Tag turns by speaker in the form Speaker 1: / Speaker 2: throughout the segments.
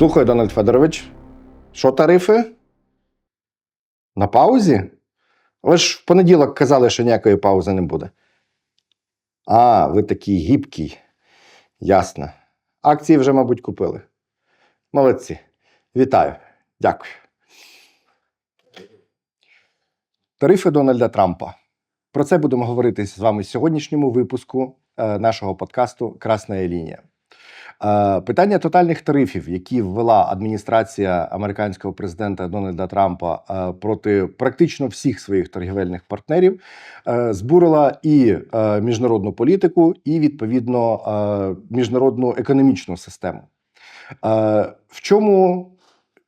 Speaker 1: Слухай, Дональд Федорович, що тарифи? На паузі? Ви ж в понеділок казали, що ніякої паузи не буде. А, ви такий гібкий. Ясно. Акції вже, мабуть, купили. Молодці. Вітаю. Дякую. Тарифи Дональда Трампа. Про це будемо говорити з вами в сьогоднішньому випуску е, нашого подкасту Красна лінія. Е, Питання тотальних тарифів, які ввела адміністрація американського президента Дональда Трампа е, проти практично всіх своїх торгівельних партнерів, е, збурила і міжнародну політику, і відповідно міжнародну економічну систему. В чому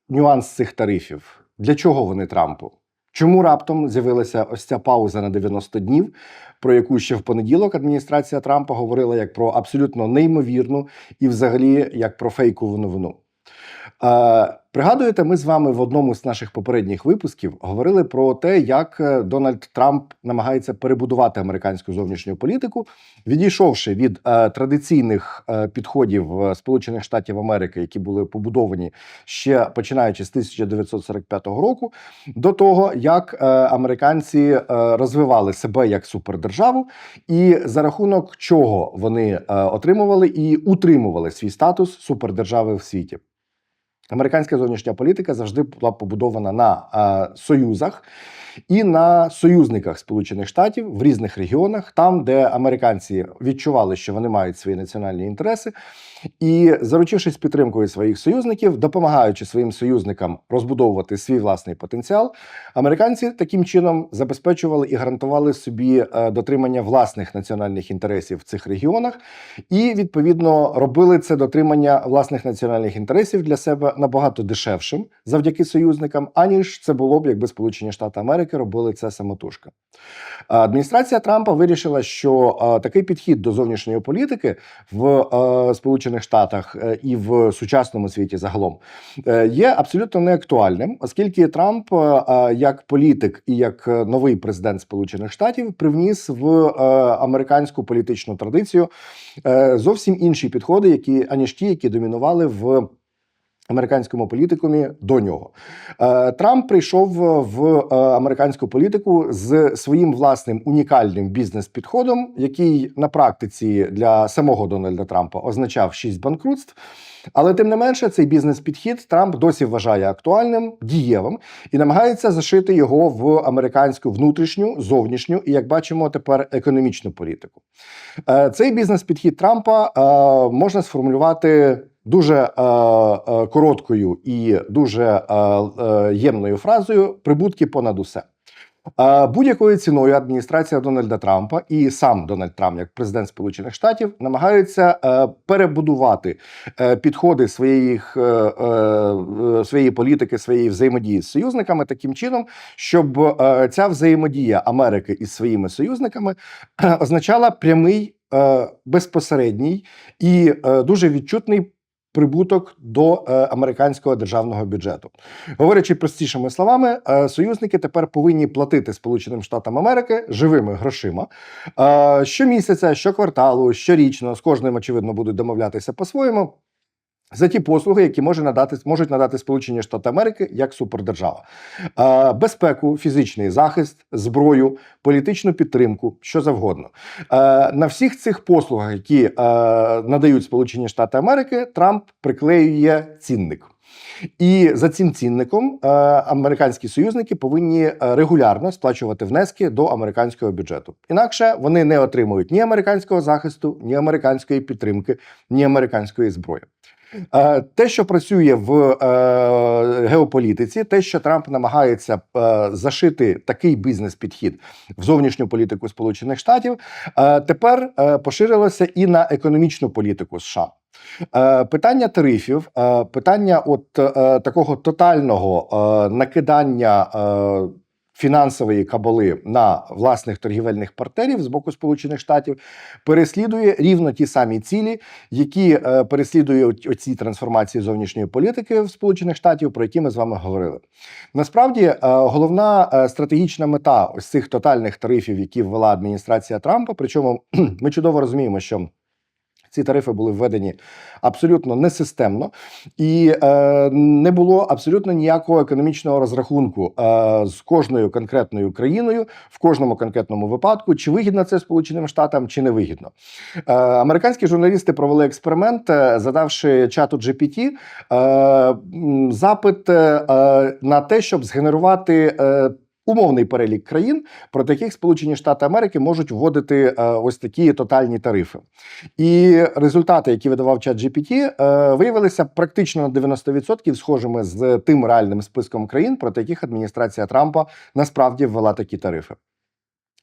Speaker 1: нюанс цих тарифів? Для чого вони Трампу? Чому раптом з'явилася ось ця пауза на 90 днів, про яку ще в понеділок адміністрація Трампа говорила як про абсолютно неймовірну і, взагалі, як про фейкову новину? Пригадуєте, ми з вами в одному з наших попередніх випусків говорили про те, як е, Дональд Трамп намагається перебудувати американську зовнішню політику, відійшовши від е, традиційних е, підходів е, Сполучених Штатів Америки, які були побудовані ще починаючи з 1945 року, до того, як е, американці е, розвивали себе як супердержаву, і за рахунок чого вони е, отримували і утримували свій статус супердержави в світі. Американська зовнішня політика завжди була побудована на е, союзах і на союзниках Сполучених Штатів в різних регіонах, там, де американці відчували, що вони мають свої національні інтереси, і заручившись підтримкою своїх союзників, допомагаючи своїм союзникам розбудовувати свій власний потенціал, американці таким чином забезпечували і гарантували собі е, дотримання власних національних інтересів в цих регіонах, і відповідно робили це дотримання власних національних інтересів для себе набагато дешевшим завдяки союзникам, аніж це було б, якби Сполучені Штати Америки робили це самотужка. Адміністрація Трампа вирішила, що такий підхід до зовнішньої політики в Сполучених Штатах е, і в сучасному світі загалом е, є абсолютно неактуальним, оскільки Трамп, е, як політик і як новий президент Сполучених Штатів, привніс в американську політичну традицію зовсім інші підходи, які аніж ті, які домінували в. Американському політикумі до нього Е, Трамп прийшов в е, американську політику з своїм власним унікальним бізнес-підходом, який на практиці для самого Дональда Трампа означав шість банкрутств. Але тим не менше, цей бізнес-підхід Трамп досі вважає актуальним, дієвим і намагається зашити його в американську внутрішню, зовнішню і, як бачимо, тепер економічну політику. Е, Цей бізнес-підхід Трампа можна сформулювати дуже е, е, короткою і дуже е, е, ємною фразою прибутки понад усе. Е, Будь-якою ціною адміністрація Дональда Трампа і сам Дональд Трамп, як президент Сполучених Штатів, намагаються е, перебудувати е, підходи своїх, своєї політики, своєї взаємодії з союзниками таким чином, щоб ця взаємодія Америки із своїми союзниками означала прямий, безпосередній і дуже відчутний прибуток до е, американського державного бюджету. Говорячи простішими словами, е, союзники тепер повинні платити Сполученим Штатам Америки живими грошима е, щомісяця, щокварталу, щорічно, з кожним, очевидно, будуть домовлятися по-своєму. За ті послуги, які може надати, можуть надати Сполучені Штати Америки як супердержава, Е, безпеку, фізичний захист, зброю, політичну підтримку, що завгодно. Е, на всіх цих послугах, які е, надають Сполучені Штати Америки, Трамп приклеює цінник. І за цим цінником е, американські союзники повинні регулярно сплачувати внески до американського бюджету. Інакше вони не отримують ні американського захисту, ні американської підтримки, ні американської зброї. Е, Те, що працює в е, геополітиці, те, що Трамп намагається е, зашити такий бізнес-підхід в зовнішню політику Сполучених Штатів, тепер поширилося і на економічну політику США. Питання тарифів, питання от такого тотального накидання. Фінансової кабали на власних торгівельних партнерів з боку Сполучених Штатів переслідує рівно ті самі цілі, які е, переслідують оці трансформації зовнішньої політики в Сполучених Штатів, про які ми з вами говорили. Насправді, е, головна е, стратегічна мета ось цих тотальних тарифів, які ввела адміністрація Трампа, причому ми чудово розуміємо, що Ці тарифи були введені абсолютно несистемно і е, не було абсолютно ніякого економічного розрахунку е, з кожною конкретною країною в кожному конкретному випадку, чи вигідно це Сполученим Штатам, чи не вигідно. Е, американські журналісти провели експеримент, е, задавши чату GPT е, запит е, на те, щоб згенерувати. е, Умовний перелік країн, проти яких Сполучені Штати Америки можуть вводити е, ось такі тотальні тарифи. І результати, які видавав чат GPT, е, виявилися практично на 90% схожими з тим реальним списком країн, проти яких адміністрація Трампа насправді ввела такі тарифи.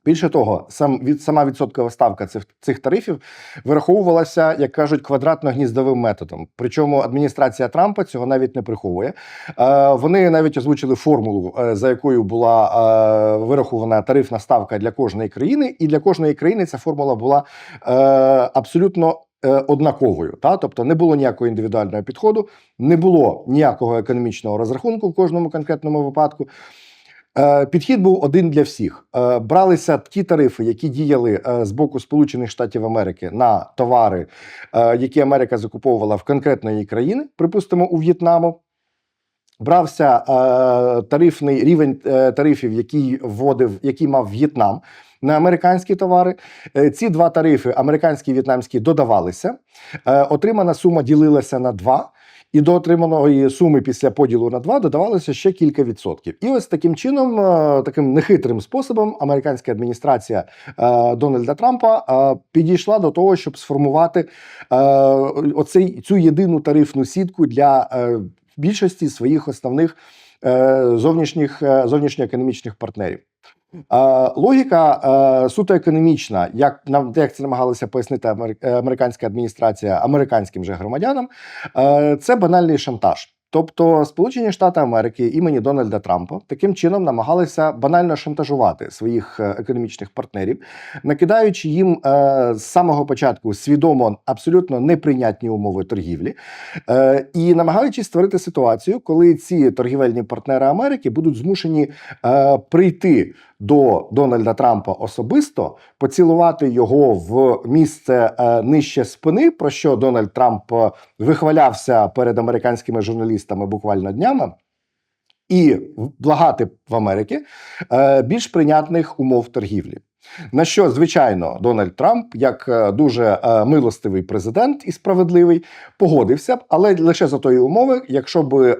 Speaker 1: Більше того, сам від сама відсоткова ставка цих цих тарифів вираховувалася, як кажуть, квадратно-гніздовим методом. Причому адміністрація Трампа цього навіть не приховує. Е, вони навіть озвучили формулу, е, за якою була е, вирахована тарифна ставка для кожної країни, і для кожної країни ця формула була е, абсолютно. е, Однаковою, та тобто не було ніякого індивідуального підходу, не було ніякого економічного розрахунку в кожному конкретному випадку. Е, Підхід був один для всіх. Е, Бралися ті тарифи, які діяли е, з боку Сполучених Штатів Америки на товари, які Америка закуповувала в конкретної країни, припустимо, у В'єтнаму. Брався тарифний рівень тарифів, який вводив, який мав В'єтнам на американські товари. Ці два тарифи, американські і в'єтнамські, додавалися. Отримана сума ділилася на два. І до отриманої суми після поділу на два додавалося ще кілька відсотків. І ось таким чином, е, таким нехитрим способом, американська адміністрація е, Дональда Трампа е, підійшла до того, щоб сформувати оцей цю єдину тарифну сітку для більшості своїх основних зовнішніх зовнішньоекономічних партнерів. Е, Логіка е, суто економічна, як нам як це намагалася пояснити е, американська адміністрація американським же громадянам, це банальний шантаж. Тобто Сполучені Штати Америки імені Дональда Трампа таким чином намагалися банально шантажувати своїх економічних партнерів, накидаючи їм е, з самого початку свідомо абсолютно неприйнятні умови торгівлі, е, і намагаючись створити ситуацію, коли ці торгівельні партнери Америки будуть змушені е, прийти до Дональда Трампа особисто, поцілувати його в місце е, нижче спини, про що Дональд Трамп е, вихвалявся перед американськими журналістами буквально днями. І благати в Америки е, більш прийнятних умов торгівлі. На що, звичайно, Дональд Трамп, як дуже милостивий президент і справедливий, погодився б, але лише за тої умови, якщо б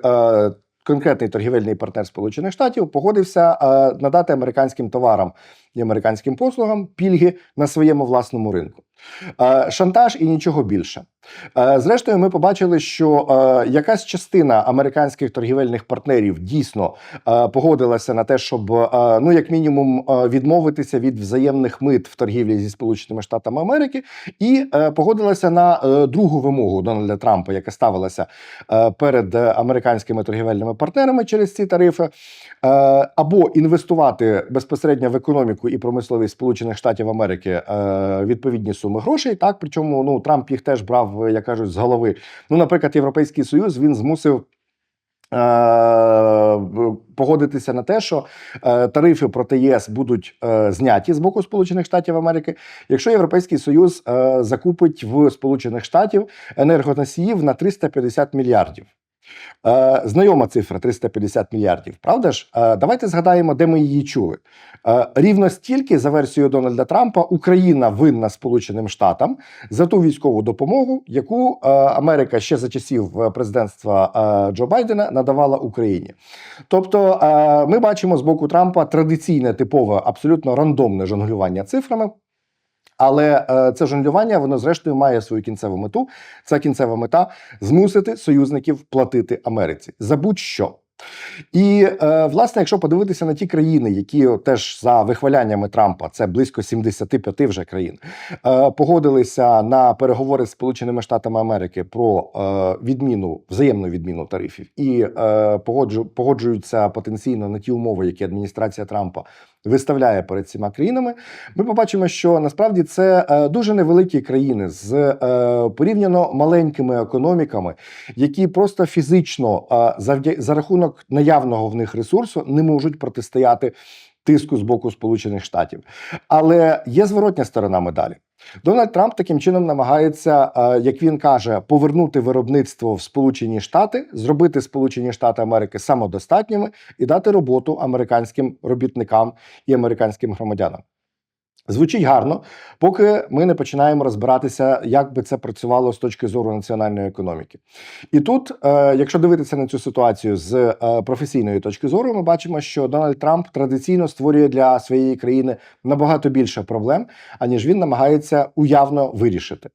Speaker 1: конкретний торгівельний партнер Сполучених Штатів погодився е, надати американським товарам і американським послугам пільги на своєму власному ринку. Е, Шантаж і нічого більше. Е, Зрештою, ми побачили, що е, якась частина американських торгівельних партнерів дійсно погодилася на те, щоб ну як мінімум відмовитися від взаємних мит в торгівлі зі Сполученими Штатами Америки, і погодилася на другу вимогу Дональда Трампа, яка ставилася перед американськими торгівельними партнерами через ці тарифи, або інвестувати безпосередньо в економіку і промисловість Сполучених Штатів Америки відповідні суми грошей. Так, причому ну Трамп їх теж брав, як кажуть, з голови. Ну, наприклад, Європейський Союз він змусив. е, Погодитися на те, що е, тарифи проти ЄС будуть е, зняті з боку Сполучених Штатів Америки, якщо Європейський Союз закупить в Сполучених Штатів енергоносіїв на 350 мільярдів. Е, знайома цифра 350 мільярдів. Правда ж? Е, давайте згадаємо, де ми її чули. Е, рівно стільки, за версією Дональда Трампа, Україна винна Сполученим Штатам за ту військову допомогу, яку Америка ще за часів президентства Джо Байдена надавала Україні. Тобто, ми бачимо з боку Трампа традиційне типове, абсолютно рандомне жонглювання цифрами. Але е, це жонглювання, воно зрештою має свою кінцеву мету. Ця кінцева мета змусити союзників платити Америці за будь-що. І е, власне, якщо подивитися на ті країни, які теж за вихваляннями Трампа, це близько 75 вже країн, е, погодилися на переговори з Сполученими Штатами Америки про відміну, взаємну відміну тарифів, і погоджу, погоджуються потенційно на ті умови, які адміністрація Трампа виставляє перед цими країнами, ми побачимо, що насправді це е, дуже невеликі країни з е, порівняно маленькими економіками, які просто фізично е, за рахунок наявного в них ресурсу не можуть протистояти тиску з боку Сполучених Штатів. Але є зворотня сторона медалі. Дональд Трамп таким чином намагається, е, як він каже, повернути виробництво в Сполучені Штати, зробити Сполучені Штати Америки самодостатніми і дати роботу американським робітникам і американським громадянам. Звучить гарно, поки ми не починаємо розбиратися, як би це працювало з точки зору національної економіки. І тут, е, якщо дивитися на цю ситуацію з е, професійної точки зору, ми бачимо, що Дональд Трамп традиційно створює для своєї країни набагато більше проблем, аніж він намагається уявно вирішити.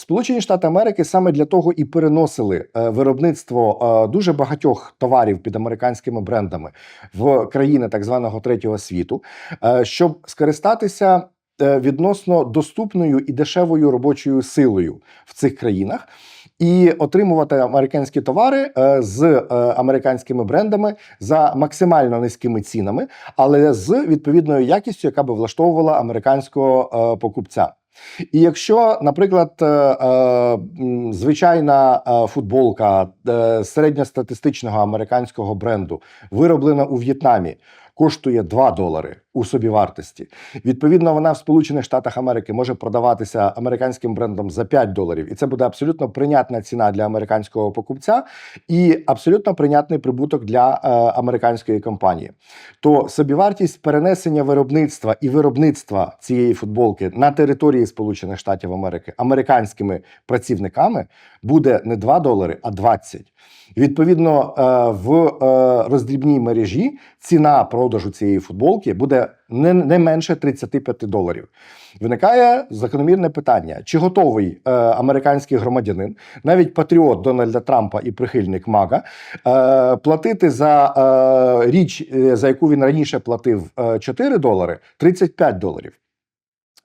Speaker 1: Сполучені Штати Америки саме для того і переносили е, виробництво е, дуже багатьох товарів під американськими брендами в країни так званого третього світу, е, щоб скористатися відносно доступною і дешевою робочою силою в цих країнах. І отримувати американські товари з американськими брендами за максимально низькими цінами, але з відповідною якістю, яка би влаштовувала американського покупця. І якщо, наприклад, е, е, звичайна е, футболка середньостатистичного американського бренду, вироблена у В'єтнамі, коштує 2 долари у собівартості, відповідно, вона в Сполучених Штатах Америки може продаватися американським брендом за 5 доларів, і це буде абсолютно прийнятна ціна для американського покупця і абсолютно прийнятний прибуток для е, американської компанії. То собівартість перенесення виробництва і виробництва цієї футболки на території Сполучених Штатів Америки американськими працівниками буде не 2 долари, а 20. Відповідно, е, в е, роздрібній мережі ціна продажу цієї футболки буде не, не менше 35 доларів. Виникає закономірне питання: чи готовий е, американський громадянин, навіть патріот Дональда Трампа і прихильник Мага, е, платити за е, річ, е, за яку він раніше платив е, 4 долари, 35 доларів.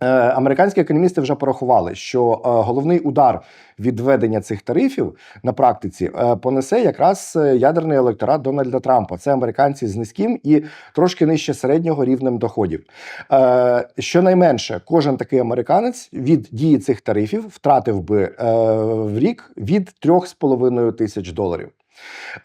Speaker 1: Е, Американські економісти вже порахували, що е, головний удар від введення цих тарифів на практиці е, понесе якраз ядерний електорат Дональда Трампа. Це американці з низьким і трошки нижче середнього рівнем доходів. Щонайменше, кожен такий американець від дії цих тарифів втратив би в рік від 3,5 тисяч доларів.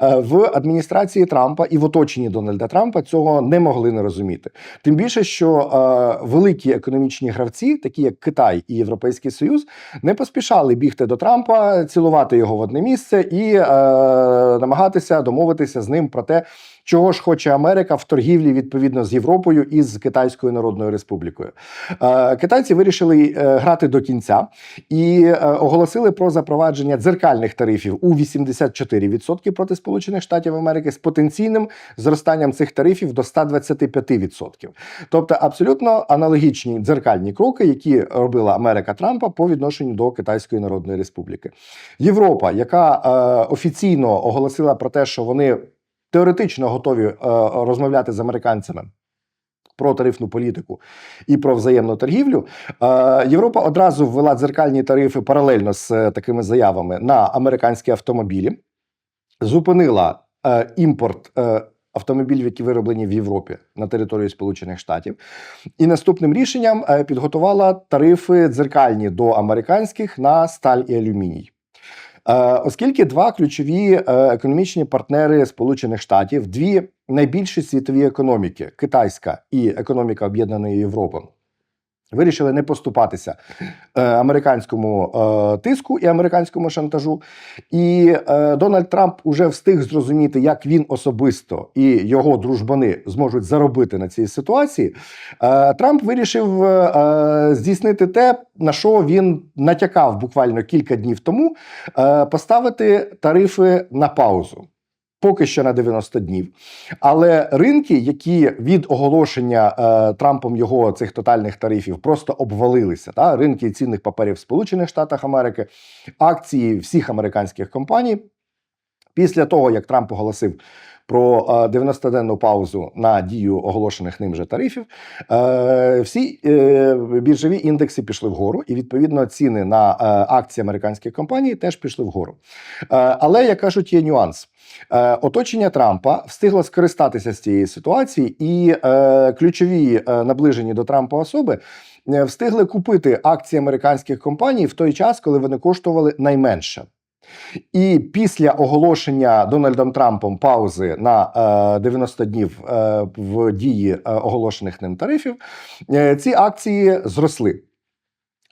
Speaker 1: Е, В адміністрації Трампа і в оточенні Дональда Трампа цього не могли не розуміти. Тим більше, що е, великі економічні гравці, такі як Китай і Європейський Союз, не поспішали бігти до Трампа, цілувати його в одне місце і е, намагатися домовитися з ним про те, чого ж хоче Америка в торгівлі відповідно з Європою і з Китайською Народною Республікою. Китайці вирішили грати до кінця і оголосили про запровадження дзеркальних тарифів у 84% проти Сполучених Штатів Америки з потенційним зростанням цих тарифів до 125%. Тобто абсолютно аналогічні дзеркальні кроки, які робила Америка Трампа по відношенню до Китайської Народної Республіки. Європа, яка е, офіційно оголосила про те, що вони теоретично готові е, розмовляти з американцями. Про тарифну політику і про взаємну торгівлю Е, Європа одразу ввела дзеркальні тарифи паралельно з е, такими заявами на американські автомобілі, зупинила е, імпорт е, автомобілів, які вироблені в Європі на території Сполучених Штатів, і наступним рішенням е, підготувала тарифи дзеркальні до американських на сталь і алюміній. Е, Оскільки два ключові е, економічні партнери Сполучених Штатів, дві найбільші світові економіки китайська і економіка Об'єднаної Європи. Вирішили не поступатися е, американському е, тиску і американському шантажу. І е, Дональд Трамп уже встиг зрозуміти, як він особисто і його дружбани зможуть заробити на цій ситуації. Е, Трамп вирішив е, здійснити те, на що він натякав буквально кілька днів тому, е, поставити тарифи на паузу. Поки що на 90 днів. Але ринки, які від оголошення е, Трампом його цих тотальних тарифів просто обвалилися, та ринки цінних паперів Сполучених Штатах Америки, акції всіх американських компаній, після того як Трамп оголосив про е, 90-денну паузу на дію оголошених ним же тарифів, е, всі е, біржові індекси пішли вгору, і відповідно ціни на е, акції американських компаній теж пішли вгору. Е, але як кажуть, є нюанс. Е, Оточення Трампа встигло скористатися з цієї ситуації, і е, ключові е, наближені до Трампа особи е, встигли купити акції американських компаній в той час, коли вони коштували найменше. І після оголошення Дональдом Трампом паузи на е, 90 днів е, в дії е, оголошених ним тарифів, е, ці акції зросли.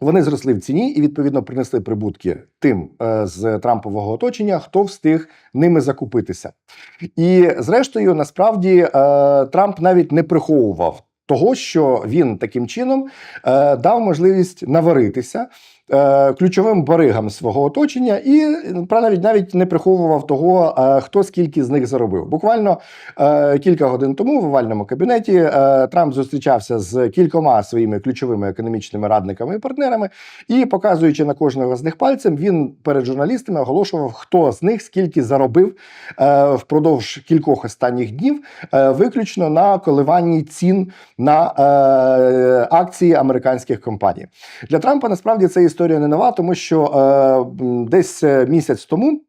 Speaker 1: Вони зросли в ціні і відповідно принесли прибутки тим е, з Трампового оточення, хто встиг ними закупитися. І зрештою, насправді, е, Трамп навіть не приховував того, що він таким чином е, дав можливість наваритися е, ключовим баригам свого оточення, і навіть навіть не приховував того, е, хто скільки з них заробив. Буквально е, кілька годин тому в овальному кабінеті Трамп зустрічався з кількома своїми ключовими економічними радниками і партнерами, і показуючи на кожного з них пальцем, він перед журналістами оголошував, хто з них скільки заробив впродовж кількох останніх днів, виключно на коливанні цін на акції американських компаній. Для Трампа насправді це історія не нова, тому що е, десь е, місяць тому.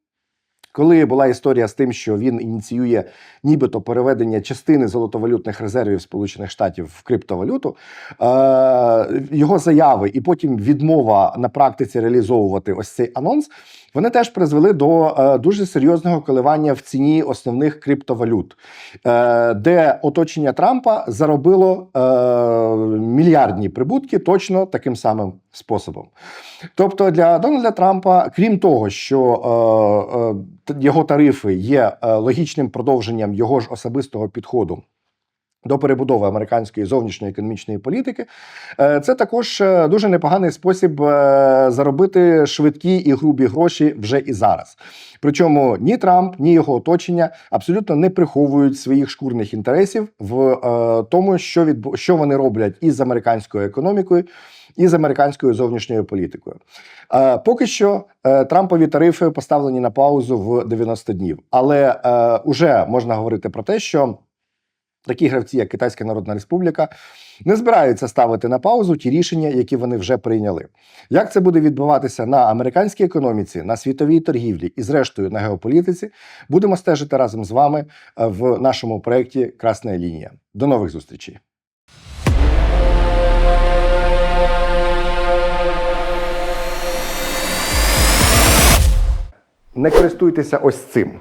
Speaker 1: Коли була історія з тим, що він ініціює нібито переведення частини золотовалютних резервів Сполучених Штатів в криптовалюту, е, його заяви і потім відмова на практиці реалізовувати ось цей анонс, вони теж призвели до е, дуже серйозного коливання в ціні основних криптовалют, е, де оточення Трампа заробило е, мільярдні прибутки точно таким самим способом. Тобто для Дональда Трампа, крім того, що його тарифи є логічним продовженням його ж особистого підходу. До перебудови американської зовнішньої економічної політики, Е, це також е, дуже непоганий спосіб е, заробити швидкі і грубі гроші вже і зараз. Причому ні Трамп, ні його оточення абсолютно не приховують своїх шкурних інтересів в тому, що відбу- що вони роблять із американською економікою, і з американською зовнішньою політикою. Е, поки що е, Трампові тарифи поставлені на паузу в 90 днів, але е, уже можна говорити про те, що. Такі гравці, як Китайська Народна Республіка, не збираються ставити на паузу ті рішення, які вони вже прийняли. Як це буде відбуватися на американській економіці, на світовій торгівлі і, зрештою, на геополітиці, будемо стежити разом з вами е, в нашому проєкті Красна лінія. До нових зустрічей! Не користуйтеся ось цим.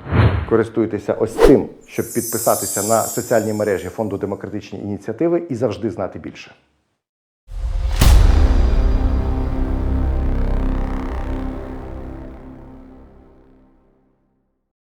Speaker 1: Користуйтеся ось цим, щоб підписатися на соціальні мережі фонду демократичні ініціативи і завжди знати більше.